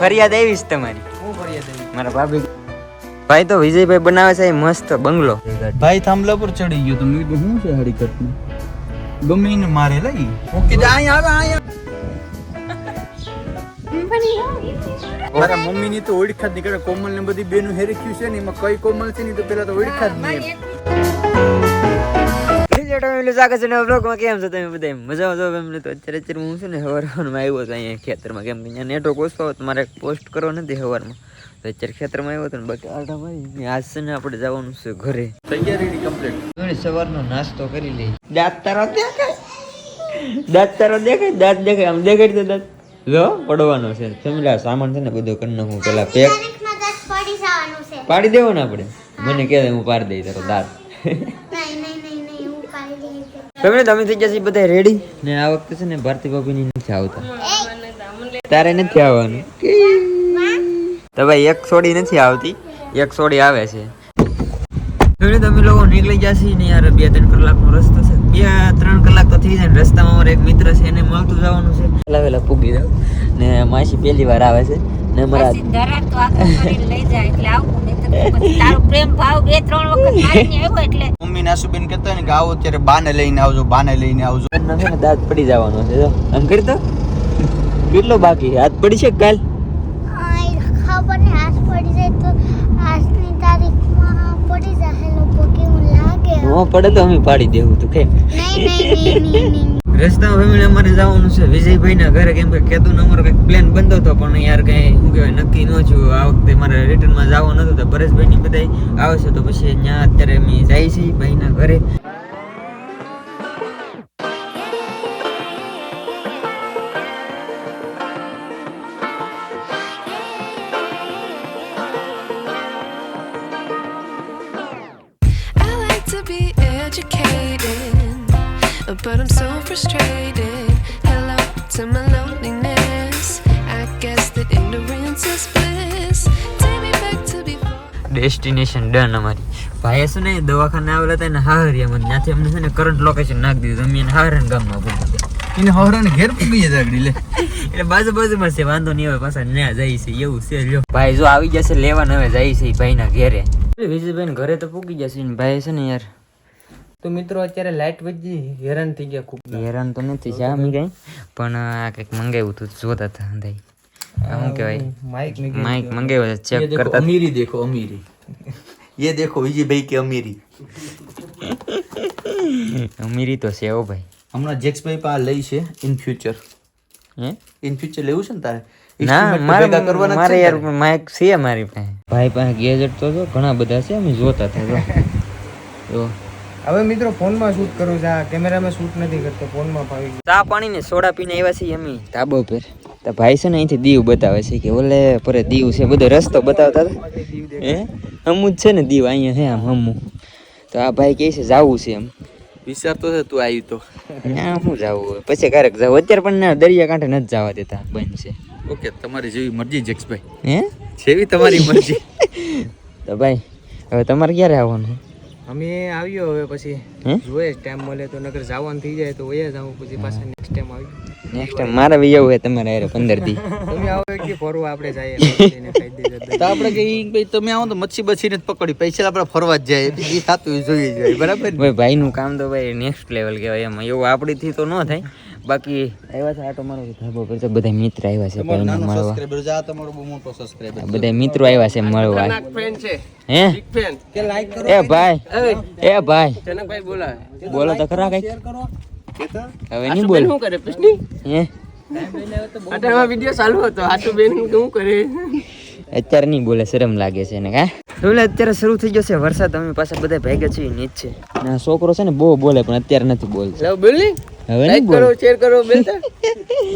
ફરિયાદ આવીશ તમારી. હું ફરિયાદ આવી મારા ભાભી. ભાઈ તો વિજયભાઈ બનાવે છે મસ્ત બંગલો. ભાઈ થાંભલા પર ચડી ગયો તો કીધું શું છે હરિકત ગમે મારે લઈ? ઓકે કીધું આવે અહીંયા મારા મમ્મી ની તો ઓળખાત નહીં કોમલ ને બધી બેનું હેરખ્યું છે ને એમાં કઈ કોમલ છે ને તો પેલા તો ઓળખાત જ નહીં સ્વાગત છે નવા બ્લોગમાં કેમ છો તમે બધા મજા આવતો એમને તો અત્યારે અત્યારે હું છું ને હવારમાં આવ્યો હતો અહીંયા ખેતરમાં. કેમ કે અહીંયા નેટવર્ક ઓછો હતો મારે પોસ્ટ કરવો નથી હવારમાં તો અત્યારે ખેતરમાં આવ્યો હતો ને બાકી આટા ભાઈ આજ છે ને આપણે જવાનું છે ઘરે. તૈયારી કમ્પ્લીટ સવારનો નાસ્તો કરી લઈ દાંત તારો દેખાય? દાંત તારો દેખાય? દાંત દેખાય? આમ દેખાય તો દાંત. લો પડવાનો છે. ફેમિલી સામાન છે ને બધો કરી નાખું. પેલા પેક તારીખમાં દસ પડી જવાનું છે. પાડી દેવો ને આપણે. મને કહે હું પાડી દઈ તારો દાંત નહીં નહીં નહીં નહીં હું પાડી ફેમિલી તમે થઈ જશે બધા રેડી ને આ વખતે છે ને ભારતી ભાભીની નથી આવતા. તારે નથી આવવાનું. તો ભાઈ, એક સોડી નથી આવતી, એક સોડી આવે છે. ફેમિલી તમે લોકો નીકળી જશે ને યાર, બે ત્રણ કલાકનો રસ્તો છે. બે ત્રણ કલાક તો થઈ જાય રસ્તામાં અમારો એક મિત્ર છે, એને મળતું જવાનું છે. પેલા વેલા પૂગી જાવ ને માસી પહેલી વાર આવે છે. ને ધરાર તો આખો કરીને લઈ જાય એટલે આવું નહીં તો પછી તારો પ્રેમ ભાવ બે ત્રણ વખત મારીને આવ્યો એટલે મમ્મી નાસુબેન કહેતા ને કે આવો ત્યારે બાને લઈને આવજો બાને લઈને આવજો. ના છે ને દાંત પડી જવાનો છે જો. આમ કરી તો કેટલો બાકી? હાથ પડી છે કાલ ખબર ને આજ પડી જાય તો આજની તારીખમાં પડી જાય લોકો કેવું લાગે? નો પડે તો અમે પાડી દેવું તું કે નહીં નહીં નહીં નહીં. નહીં રસ્તામાં ફેમિલી અમારે જવાનું છે. વિજયભાઈ ના ઘરે કેમ કે કેતું અમારો કંઈક પ્લાન બંધો હતો, પણ યાર કઈ શું કહેવાય, નક્કી ન થયું. આ વખતે મારે રિટર્નમાં જવાનું નતું તો પરેશભાઈ ની બધા આવે છે તો પછી ત્યાં અત્યારે અમે જાય છીએ ભાઈ ના ઘરે but I'm frustrated. Hello to my loneliness. I guess that ignorance is bliss. Take me back to before. Destination done અમારી ભાઈએ છે ને દવાખાને આવેલા હતા ને હાહરિયામાં ત્યાંથી અમને છે ને કરંટ લોકેશન નાખી દીધું અમે એને હાહરણ ગામમાં પૂછી એને હાહરણ ઘેર પૂગી જાય આગળ લે એટલે બાજુ બાજુમાં છે વાંધો નહીં હવે પાછા ન્યા જાય છે એવું છે લ્યો ભાઈ જો આવી જશે લેવા ને હવે જાય છે ભાઈના ઘેરે વિજયભાઈ ઘરે તો પૂગી જશે ને ભાઈ છે ને યાર તો મિત્રો અત્યારે લાઇટ વજી હેરાન થઈ ગયા ખૂબ હેરાન તો નથી છે અમે કઈ પણ આ કંઈક મંગાવ્યું તું જોતા હતા અંધાઈ. શું કહેવાય? માઇક માઇક મંગાવ્યો ચેક કરતા અમીરી દેખો અમીરી. યે દેખો વિજયભાઈ કે અમીરી. અમીરી તો છે ઓ ભાઈ. હમણાં જેક્સ ભાઈ પા લઈ છે ઇન ફ્યુચર હે? ઇન ફ્યુચર લેવું છે ને તારે? ના મારે મારે યાર માઇક છે મારી પાસે. ભાઈ પાસે ગેજેટ તો જો ઘણા બધા છે અમે જોતા હતા જો. હવે મિત્રો ફોનમાં શૂટ કરું છું. આ કેમેરામાં શૂટ નથી કરતો ફોનમાં ફાવી ગયું. ચા પાણી ને સોડા પીને આવ્યા છીએ અમે. ધાબો પર તો ભાઈ છે ને અહીંથી દીવ બતાવે છે કે ઓલે પરે દીવ છે બધો રસ્તો બતાવતા હતા. હે? હમું જ છે ને દીવ અહીંયા હે આમ હમું તો આ ભાઈ કહે છે જાવું છે એમ. વિચારતો છે તું આવ્યું તો. ના હું જાવું પછી ક્યારેક જાવ અત્યારે પણ ના દરિયા કાંઠે નથી જવા દેતા બંધ છે. ઓકે તમારી જેવી મરજી જક્ષભાઈ હે? જેવી તમારી મરજી. તો ભાઈ હવે તમારે ક્યારે આવવાનું? અમે આવ્યો હવે પછી. જોઈએ ટાઈમ મળે તો નગર જવાનું થઈ જાય તો વયા જાઉં પછી પાછા નેક્સ્ટ ટાઈમ આવી નેક્સ્ટ ટાઈમ મારે બી આવું હોય તમારે હારે પંદરથી તમે આવો એક દી ફરવા આપણે જઈએ. તો આપણે કે ભાઈ તમે આવો તો મચ્છી બચીને જ પકડી. પૈસા આપણે ફરવા જ જાય. એ થતું જોઈ જોઈએ જાય બરાબર ભાઈ ભાઈ ભાઈનું કામ તો ભાઈ નેક્સ્ટ લેવલ કહેવાય એમાં. એવું આપણીથી તો ન થાય. બાકી આવ્યા છે આટો મારો ધાબો પર તો બધા મિત્ર આવ્યા છે તમારો ભાઈને નાનો મળવા. સબસ્ક્રાઇબર જા તમારો બહુ મોટો સબસ્ક્રાઇબર બધા મિત્રો આવ્યા છે મળવા. હે? કે લાઈક કરો એ ભાઈ એ. ભાઈ. જનકભાઈ બોલા બોલો તો ખરા કંઈક. હવે નહીં બોલ. શું કરે પ્રશ્ની? હે? અટાણમાં વિડિયો ચાલુ હતો. આટુ બેન શું કરે? અત્યારે નહીં બોલે શરમ લાગે છે ને કા? એટલે અત્યારે શરૂ થઈ ગયો છે વરસાદ અમે પાછા બધા ભેગા છીએ નીચે. ને આ છોકરો છે ને બહુ બોલે પણ અત્યારે નથી બોલતો. લવ બોલી હવે નહીં બોલ. શેર કરો બેટા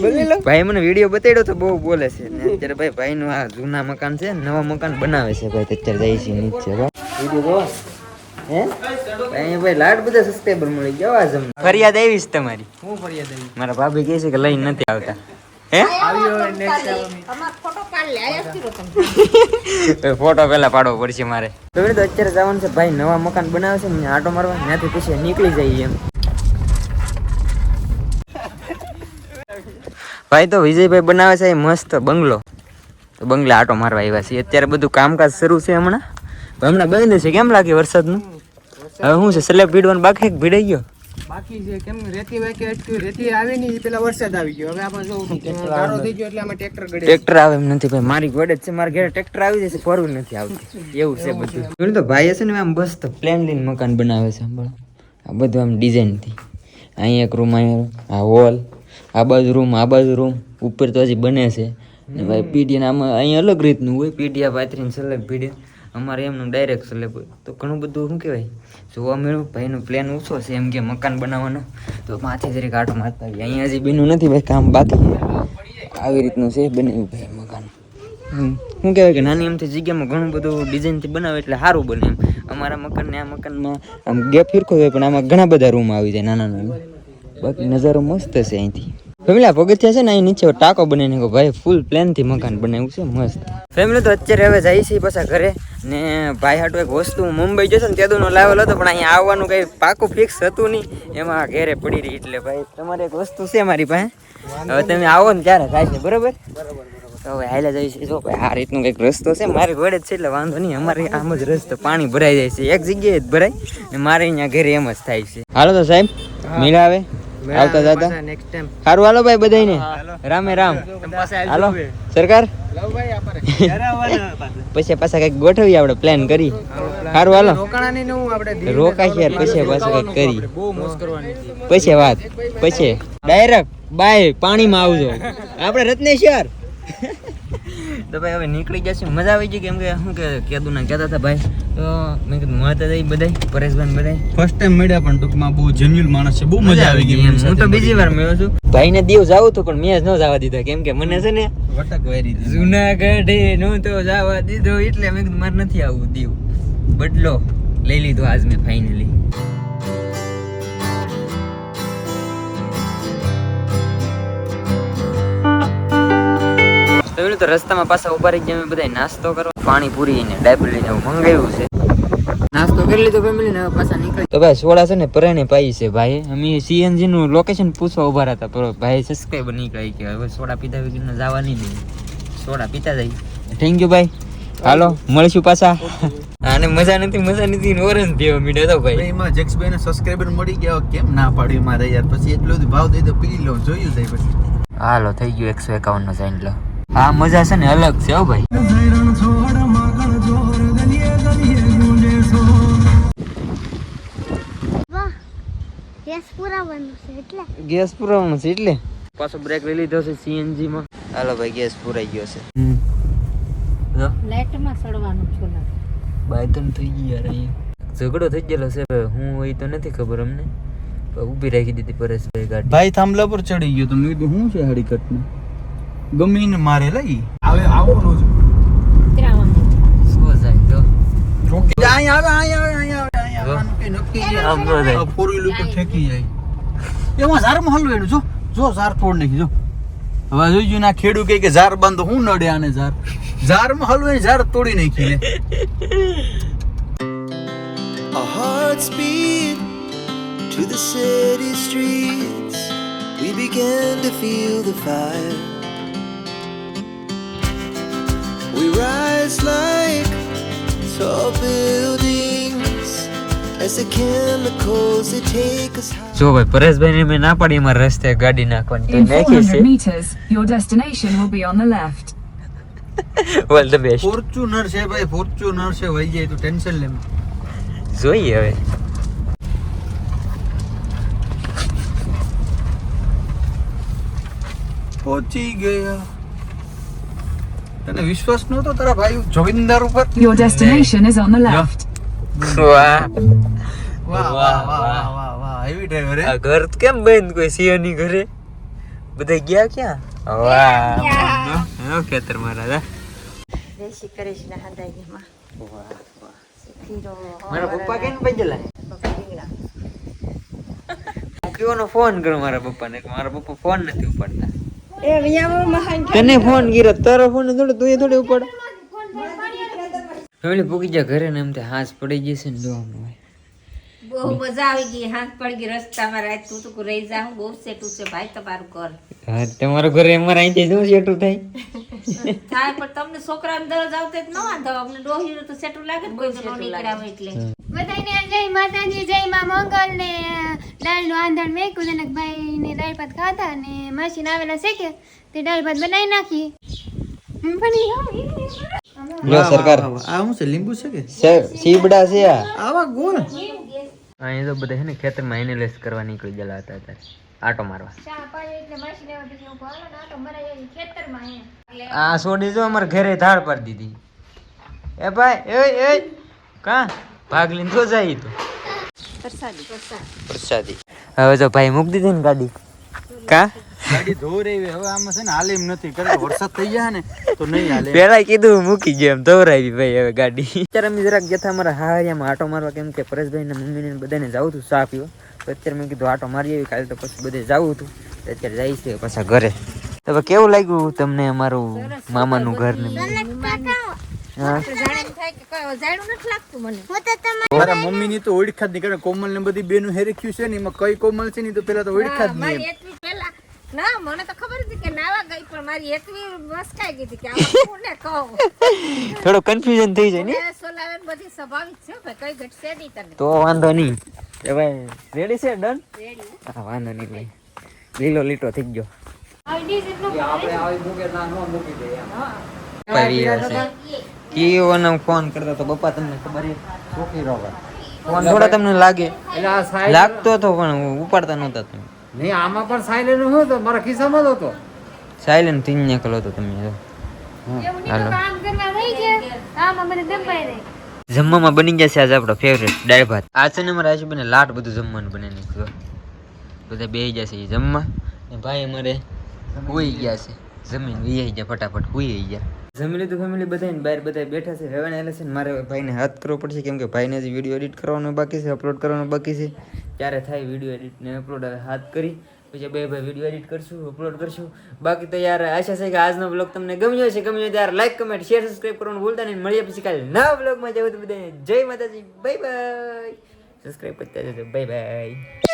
બોલી લો. ભાઈ મને વીડિયો બતાડ્યો તો બહુ બોલે છે. ને અત્યારે ભાઈ ભાઈનું આ જૂના મકાન છે નવા મકાન બનાવે છે ભાઈ અત્યારે જાય છે નીચે વીડિયો હે? ભાઈ ભાઈ લાડ બધા સબસ્ક્રાઈબર મળી ગયા ફરિયાદ આવી છે તમારી? હું ફરિયાદ આવી? મારા ભાભી કહે છે કે લઈને નથી આવતા. હે? આવ્યો નેક્સ્ટ અમાર ફોટો પાડ લે આયા જ તમે. ફોટો પહેલા પાડવો પડશે મારે. તો અત્યારે જવાનું છે ભાઈ નવા મકાન બનાવે છે ને આટો મારવા ત્યાંથી પછી નીકળી જઈએ એમ. ભાઈ તો વિજયભાઈ બનાવે છે મસ્ત બંગલો. તો બંગલા આટો મારવા આવ્યા છીએ. અત્યારે બધું કામકાજ શરૂ છે હમણાં. હમણાં બંધ છે. કેમ લાગે વરસાદનું? હવે શું છે? સલેબ ભીડવાનું બાકી એક ભીડાઈ ગયો? બાકી છે કેમ? રેતી વાંકી અટક્યું રેતી આવી નહીં પેલા વરસાદ આવી ગયો. હવે આપણે જો ગારો થઈ ગયો એટલે આમાં ટ્રેક્ટર આવે એમ નથી ભાઈ. મારી ગોડે છે. મારા ઘરે ટ્રેક્ટર આવી જશે ફોર નથી આવતી. એવું છે બધું. જોયું તો ભાઈ હશે ને આમ બસ તો પ્લેન લઈને મકાન બનાવે છે આ બધું આમ ડિઝાઇનથી અહીં એક રૂમ અહીંયા આ હોલ આ બાજુ રૂમ આ બાજુ રૂમ ઉપર તો હજી બને છે. ને ભાઈ પીડીયા આમાં અહીં અલગ રીતનું હોય પીડીયા પાથરીને સલગ પીડીયા અમારે એમનું ડાયરેક્ટ સ્લેબ હોય તો ઘણું બધું શું કહેવાય? જોવા મળ્યું ભાઈનો પ્લાન ઓછો છે એમ કે મકાન બનાવવાનો. તો માથે જરી આટો મારતા આવીએ. અહીંયા હજી બીનું નથી ભાઈ કામ બાકી આવી રીતનું છે બનાવ્યું ભાઈ મકાન. શું કહેવાય કે નાની એમથી જગ્યામાં ઘણું બધું ડિઝાઇનથી બનાવે એટલે સારું બને એમ. અમારા મકાનને આ મકાનમાં આમ ગેપ ફિરકો હોય પણ આમાં ઘણા બધા રૂમ આવી જાય નાના નાના બાકી નજારો મસ્ત છે અહીંથી. ફેમિલી પગથિયા છે ને અહીં નીચે ટાંકો બનાવીને ભાઈ ફૂલ પ્લેનથી મકાન બનાવ્યું છે મસ્ત. ફેમિલી તો અત્યારે હવે જાય છે પાછા ઘરે ને ભાઈ હાટુ એક વસ્તુ મુંબઈ જશે ને તેદુનો લાવેલો હતો પણ અહીંયા આવવાનું કંઈ પાકું ફિક્સ હતું નહીં. એમાં ઘેરે પડી રહી એટલે ભાઈ તમારે એક વસ્તુ છે મારી પાસે. હવે તમે આવો ને ત્યારે થાય છે બરોબર? તો હવે હાલ્યા જાય છે જો ભાઈ આ રીતનું કંઈક રસ્તો છે મારે ઘોડે જ છે એટલે વાંધો નહીં અમારે આમ જ રસ્તો પાણી ભરાઈ જાય છે એક જગ્યાએ જ ભરાય ને મારે અહીંયા ઘરે એમ જ થાય છે. હાલો તો સાહેબ મિલા આવે. આવતા જતા? સારું હાલો ભાઈ બધાને રામે રામ. હાલો સરકાર? પછી. પાછા કંઈક ગોઠવી આપણે પ્લાન કરી. સારું હાલો. યાર પછી પાછા કંઈક કરી. પછી વાત પછી. ડાયરેક્ટ બાય પાણીમાં આવજો. આપણે રત્નેશ્વર. તો ભાઈ હવે નીકળી જશે. મજા આવી ગઈ કેમ કે શું કે કેદું ના કહેતા હતા ભાઈ. તો મેં કીધું મળતા જઈ બધાય પરેશભાઈ બધા ફર્સ્ટ ટાઈમ મળ્યા પણ ટૂંકમાં બહુ જેન્યુઅલ માણસ છે. બહુ મજા આવી ગઈ એમ. હું તો બીજી વાર મળ્યો છું. ભાઈને દીવ જાવું તો પણ મેં જ ન જવા દીધા. કેમ કે મને છે ને વટક વેરી. જુનાગઢે નો તો જવા દીધો. એટલે મેં કીધું મારે નથી આવવું દીવ. બદલો. લઈ લીધો આજ મેં ફાઇનલી તો રસ્તામાં પાછા ઊભા રહી ગયા બધા નાસ્તો કરો પાણી પૂરી ને ડાયપર લઈને મંગાવ્યું છે. નાસ્તો કરી લીધો ફેમિલી ને પાછા નીકળી. તો ભાઈ સોડા છે ને પરાણે પાઈ છે ભાઈ. અમે સીએનજી નું લોકેશન પૂછવા ઊભા હતા ભાઈ સબસ્ક્રાઈબર નીકળી કે હવે સોડા પીતા વગર જવા નહીં દે. સોડા પીતા જાય. થેન્ક યુ ભાઈ. હાલો મળીશું પાછા. અને મજા નથી મજા નથી ને ઓરેન્જ તો ભાઈ. ભાઈ એમાં જક્ષભાઈ સબસ્ક્રાઇબર મળી ગયા કેમ ના પાડ્યું મારે યાર? પછી એટલો બધો ભાવ દઈ તો પી જોયું જાય પછી. હાલો થઈ ગયું એકસો એકાવન નો સાઈન લો. આ મજા છે ને અલગ છે હો ભાઈ. ગેસ પુરાવાનું છે એટલે. પુરાવાનો છે એટલે. પાછો બ્રેક લઈ લીધો છે સીએનજી માં. હાલો ભાઈ ગેસ પુરાઈ ગયો છે. જો. લાઈટમાં સડવાનું છું બાયતન થઈ ગઈ યાર અહીંયા. ઝઘડો થઈ ગયેલો છે હું હોય તો નથી ખબર અમને. ઊભી રાખી દીધી પરેશભાઈ ગાડી. ભાઈ થાંભલા પર ચડી ગયો તો મેં કીધું શું છે હડીકટ ને ગમે એને મારે લઈ આવે આવવાનું નો છું ઝાર હવે. ખેડૂ કહે કે ઝાર બાંધો હું નડે આને ઝાર ઝારમાં હલવે ઝાર તોડી નાખી to the city streets. We began to feel the fire. We rise like tall buildings as the chemicals they take us high. જો ભાઈ પરેશભાઈ ને મેં ના પાડી અમારા રસ્તે ગાડી નાખવાની તો In નાખી 400 છે meters, your destination will be on the left. All the best Fortuner છે ભાઈ ફોર્ચ્યુનર છે વહી જાય તો ટેન્શન લે જોઈએ હવે પહોંચી ગયા તને વિશ્વાસ નહોતો તારા ભાઈ જોગિંદર ઉપર? Your destination is on the left વાહ. વાહ વાહ વાહ વાહ. વાહ ડ્રાઈવર આ ઘર કેમ બંધ કોઈ સિંહની ઘરે? બધા ગયા ક્યાં? વાહ હા ખેતર મારા મારા પપ્પા કેમ પંજલા કયોનો ફોન કરો મારા પપ્પાને મારા પપ્પા ફોન નથી ઉપાડતા. તને ફોન કર્યો તારો ફોન થોડો તું થોડી ઉપાડ ફેમિલી પૂકી જા ઘરે ને એમ તે હાથ પડી જશે ને હોય. બહુ મજા આવી ગઈ હાથ પડી ગઈ રસ્તામાં રાત તું તું રહી જા હું બહુ સેટું છે ભાઈ તમારું ઘર. હા તમારું ઘરે અમારે અહીંથી શું સેટું થાય? થાય પણ તમને છોકરા દરજ આવતે જ ન વાંધો. અમને ડોહી તો સેટું લાગે ને કોઈ નો નીકળાવે એટલે. બધાને જય માતાજી જય માં મંગલ ને દાળનું આંધણ મેકું ને ભાઈ ને દાળ ભાત ખાતા ને મશીન આવેલા છે કે તે દાળ ભાત બનાવી નાખી. પણ લો સરકાર. આ હું છે લીંબુ છે કે? સર સીબડા છે આ. આવા ગોળ અહીં તો બધા છે ને ખેતરમાં એનાલિસ કરવા નીકળી ગયેલા હતા અત્યારે. આટો મારવા. આ છોડી જો અમારે ઘરે ધાડ પાડી દીધી. એ ભાઈ એ એ કા? ભાગ લઈને તો જાય તો. પ્રસાદી. હવે તો ભાઈ મૂકી દીધી ને ગાડી. કા? ગાડી ધોવરાવી હવે આમાં છે ને હાલે એમ નથી. કરે વરસાદ થઈ ગયા ને તો નહીં હાલે. પેલા કીધું મૂકી ગયો એમ દોરાવી ભાઈ હવે ગાડી. અત્યારે અમે જરાક ગયા હતા અમારા હારિયામાં આટો મારવા કેમ કે પરેશભાઈ ને મમ્મી ને બધાને જવું હતું ચા પીવા. તો અત્યારે મેં કીધું આટો મારી આવી કાલે તો પછી બધે જવું હતું. તો અત્યારે જાય છે પાછા ઘરે. તો કેવું લાગ્યું તમને અમારું મામાનું ઘર ને હા. જાણે એમ થાય કે કોઈ અજાણ્યું નથી લાગતું મને. હું તો તમારે મારા મમ્મી ની તો ઓળખાત નહીં કારણ કોમલ ને બધી બેનું હેરખ્યું છે ને એમાં કઈ કોમલ છે ને તો પેલા તો ઓળખાત નહીં ના મને તો ખબર હતી કે નાવા ગઈ પણ મારી એટલી મસ્કાઈ ગઈ હતી કે આમાં કોને કહું. થોડો કન્ફ્યુઝન થઈ જાય ને? એ સોલાવે ને બધી સ્વાભાવિક છે ભાઈ કઈ ઘટશે નહીં તને. તો વાંધો નહીં. એ ભાઈ રેડી છે? ડન હા વાંધો નહીં ભાઈ. લીલો લીટો થઈ ગયો. પડી હશે કીઓને ફોન કરતા તો બપ્પા તમને ખબર છે? રહો ફોન થોડા તમને લાગે. લાગતો હતો પણ ઉપાડતા નહોતા તમે. નહીં આમાં પણ સાયલેન્ટ હતો મારા ખિસ્સામાં જ હતો. સાયલેન્ટ થઈ નીકળો તો તમે જો. હાલો. જમવામાં બની જશે આજે આપણો ફેવરેટ દાળ ભાત. આ છે ને મારા બને લાટ બધું જમવાનું બને નાખ્યું બધા બે જશે એ જમવા. ને ભાઈ અમારે હોઈ ગયા છે. જમીન વી ગયા ફટાફટ હુઈ ગયા. જમી લીધું ફેમિલી બધા બહાર બધા બેઠા છે હેવાને એટલે છે મારે ભાઈને હાથ કરવો પડશે કેમ કે ભાઈને હજી વીડિયો એડિટ કરવાનો બાકી છે અપલોડ કરવાનો બાકી છે. ત્યારે થાય વીડિયો એડિટ ને અપલોડ હવે હાથ કરી, પછી બે ભાઈ વીડિયો એડિટ કરશું અપલોડ કરશું. બાકી તો યાર, આશા છે કે આજનો બ્લોગ તમને ગમ્યો છે ગમ્યો ત્યારે યાર લાઈક કમેન્ટ શેર સબસ્ક્રાઈબ કરવાનું ભૂલતા નહીં. મળીએ પછી કાલે નવા બ્લોગમાં જવું બધાને. જય માતાજી. બાય બાય સબસ્ક્રાઇબ કરતા જજો. Bye bye